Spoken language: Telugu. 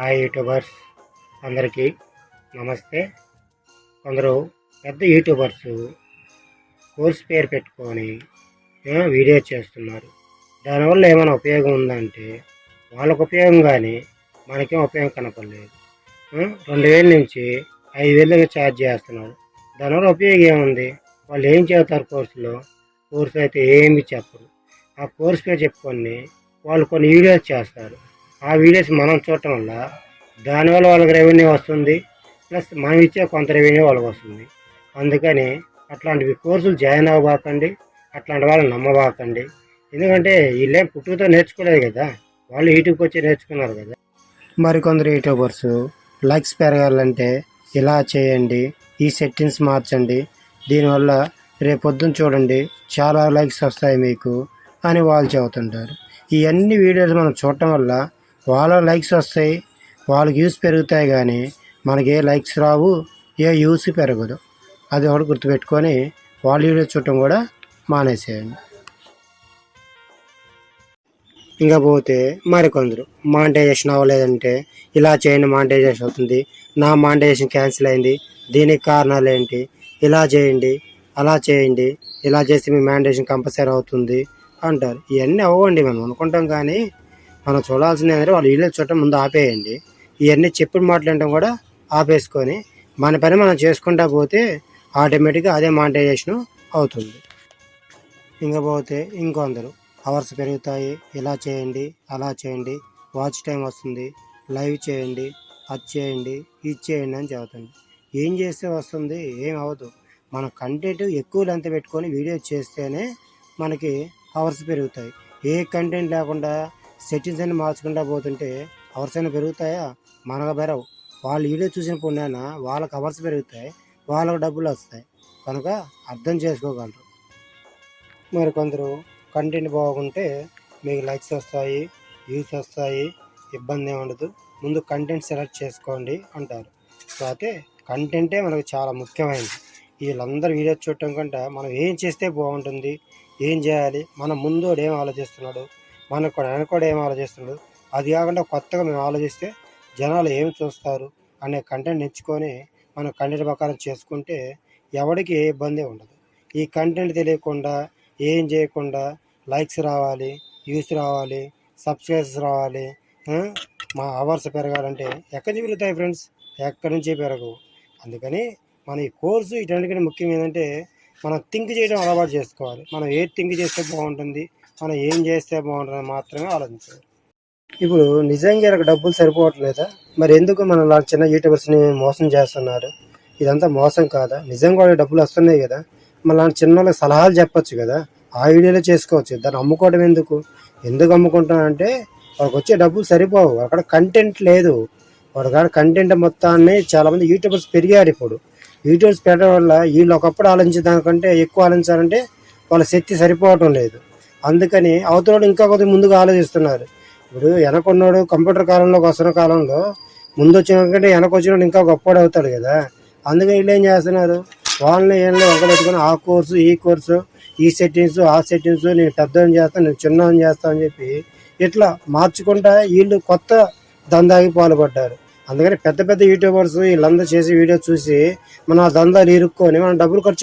Hi YouTubers. అందరికీ నమస్తే. కొందరు పెద్ద యూట్యూబర్స్ కోర్స్ పేరు పెట్టుకొని వీడియో చేస్తున్నారు. దానివల్ల ఏమైనా ఉపయోగం ఉందంటే వాళ్ళకు ఉపయోగం కానీ మనకేం ఉపయోగం కనపడలేదు. రెండు వేల నుంచి ఐదు వేలుగా ఛార్జ్ చేస్తున్నారు. దానివల్ల ఉపయోగం ఏముంది? వాళ్ళు ఏం చదువుతారు కోర్సులో? కోర్సు అయితే ఏమి చెప్పరు. ఆ కోర్స్ పేరు చెప్పుకొని వాళ్ళు కొన్ని వీడియోస్ చేస్తారు. ఆ వీడియోస్ మనం చూడటం వల్ల దానివల్ల వాళ్ళకి రెవెన్యూ వస్తుంది ప్లస్ మనం ఇచ్చే కొంత రెవెన్యూ వాళ్ళకి వస్తుంది. అందుకని అట్లాంటివి కోర్సులు జాయిన్ అవ్వబాకండి అట్లాంటి వాళ్ళని నమ్మబాకండి. ఎందుకంటే వీళ్ళేం పుట్టుకతో నేర్చుకోలేదు కదా వాళ్ళు యూట్యూబ్కి వచ్చి నేర్చుకున్నారు కదా. మరికొందరు యూట్యూబర్స్ లైక్స్ పెరగాలంటే ఇలా చేయండి ఈ సెట్టింగ్స్ మార్చండి దీనివల్ల రేపొద్దున చూడండి చాలా లైక్స్ వస్తాయి మీకు అని వాళ్ళు చెబుతుంటారు. ఈ అన్ని వీడియోస్ మనం చూడటం వల్ల వాళ్ళ లైక్స్ వస్తాయి వాళ్ళకి వ్యూస్ పెరుగుతాయి కానీ మనకి ఏ లైక్స్ రావు ఏ వ్యూస్ పెరగదు. అది ఒకటి గుర్తుపెట్టుకొని వాళ్ళ వీడియోస్ చూడటం కూడా మానేసేయండి. ఇంకా పోతే మరికొందరు మానిటైజేషన్ అవ్వలేదంటే ఇలా చేయండి మానిటైజేషన్ అవుతుంది నా మానిటైజేషన్ క్యాన్సిల్ అయింది దీనికి కారణాలు ఏంటి ఇలా చేయండి అలా చేయండి ఇలా చేస్తే మీ మానిటైజేషన్ కంపల్సరీ అవుతుంది అంటారు. ఇవన్నీ అవ్వండి మనం అనుకుంటాం కానీ మనం చూడాల్సింది ఏంటంటే వాళ్ళు వీడియో చూడటం ముందు ఆపేయండి. ఇవన్నీ చెప్పిన మాట్లాడటం కూడా ఆపేసుకొని మన పని మనం చేసుకుంటా పోతే ఆటోమేటిక్గా అదే మానిటైజేషన్ అవుతుంది. ఇంకా పోతే ఇంకొందరు అవర్స్ పెరుగుతాయి. ఇలా చేయండి అలా చేయండి. వాచ్ టైం వస్తుంది. లైవ్ చేయండి అది చేయండి ఇది చేయండి అని చెబుతుంది. ఏం చేస్తే వస్తుంది? ఏం అవ్వదు. మన కంటెంట్ ఎక్కువ లెంత్ పెట్టుకొని వీడియో చేస్తేనే మనకి అవర్స్ పెరుగుతాయి. ఏ కంటెంట్ లేకుండా సెట్టింగ్స్ అన్ని మార్చుకుంటా పోతుంటే అవర్స్ అయినా పెరుగుతాయా? మనకు పెరవు వాళ్ళు వీడియో చూసిన పుణ్యాన వాళ్ళకి అవర్స్ పెరుగుతాయి వాళ్ళకు డబ్బులు వస్తాయి. కనుక అర్థం చేసుకోగలరు. మరి కొందరు కంటెంట్ బాగుంటే మీకు లైక్స్ వస్తాయి వ్యూస్ వస్తాయి ఇబ్బంది ఉండదు. ముందు కంటెంట్ సెలెక్ట్ చేసుకోండి అంటారు. కాకపోతే కంటెంటే మనకు చాలా ముఖ్యమైనది. వీళ్ళందరూ వీడియో చూడటం కంటే మనం ఏం చేస్తే బాగుంటుంది ఏం చేయాలి మన ముందోడు ఏం ఆలోచిస్తున్నాడు మనకు కూడా వెనకోడు ఏం ఆలోచిస్తున్నాడు అది కాకుండా కొత్తగా మేము ఆలోచిస్తే జనాలు ఏమి చూస్తారు అనే కంటెంట్ ఎంచుకొని మనం కంటెంట్ ప్రకారం చేసుకుంటే ఎవరికి ఏ ఇబ్బంది ఉండదు. ఈ కంటెంట్ తెలియకుండా ఏం చేయకుండా లైక్స్ రావాలి వ్యూస్ రావాలి సబ్స్క్రైబ్స్ రావాలి మా అవర్స్ పెరగాలంటే ఎక్కడి నుంచి పెరుగుతాయి ఫ్రెండ్స్ ఎక్కడి నుంచి పెరగవు అందుకని మన ఈ కోర్సు ఇటన్నిటికంటే ముఖ్యం ఏంటంటే మనం థింక్ చేయడం అలవాటు చేసుకోవాలి. మనం ఏ థింక్ చేస్తే బాగుంటుంది మనం ఏం చేస్తే బాగుంటుంది మాత్రమే ఆలోచించాలి. ఇప్పుడు నిజంగా వీళ్ళకి డబ్బులు సరిపోవట్లేదా? మరి ఎందుకు మన ఇలా చిన్న యూట్యూబర్స్ని మోసం చేస్తున్నారు? ఇదంతా మోసం కాదా? నిజంగా వాళ్ళకి డబ్బులు వస్తున్నాయి కదా? మళ్ళీ చిన్న వాళ్ళకి సలహాలు చెప్పచ్చు కదా? ఆ వీడియోలో చేసుకోవచ్చు. దాన్ని అమ్ముకోవడం ఎందుకు? ఎందుకు అమ్ముకుంటానంటే వాళ్ళకి వచ్చే డబ్బులు సరిపోవు. అక్కడ కంటెంట్ లేదు. వాడి కంటెంట్ మొత్తాన్ని చాలామంది యూట్యూబర్స్ పెరిగారు ఇప్పుడు. యూట్యూబ్స్ పెట్టడం వల్ల వీళ్ళు ఒకప్పుడు ఆలోచించే దానికంటే ఎక్కువ ఆలోచించాలంటే వాళ్ళ శక్తి సరిపోవటం లేదు. అందుకని అవతల ఇంకా కొద్దిగా ముందుగా ఆలోచిస్తున్నారు. ఇప్పుడు వెనకున్నాడు కంప్యూటర్ కాలంలో వస్తున్న కాలంలో ముందు వచ్చిన కంటే వెనక వచ్చినోడు ఇంకా గొప్పవాడు అవుతాడు కదా. అందుకని వీళ్ళు ఏం చేస్తున్నారు? వాళ్ళని ఏళ్ళు ఒకబెట్టుకుని ఆ కోర్సు ఈ కోర్సు ఈ సెట్టింగ్స్ ఆ సెట్టింగ్స్ నేను పెద్దని చేస్తాను నేను చిన్నని చేస్తాను అని చెప్పి ఇట్లా మార్చుకుంటా వీళ్ళు కొత్త దందాకి పాల్పడ్డారు. అందుకని పెద్ద పెద్ద యూట్యూబర్స్ వీళ్ళందరూ చేసి వీడియో చూసి మన ఆ దందాలు ఇరుక్కొని మనం డబ్బులు ఖర్చు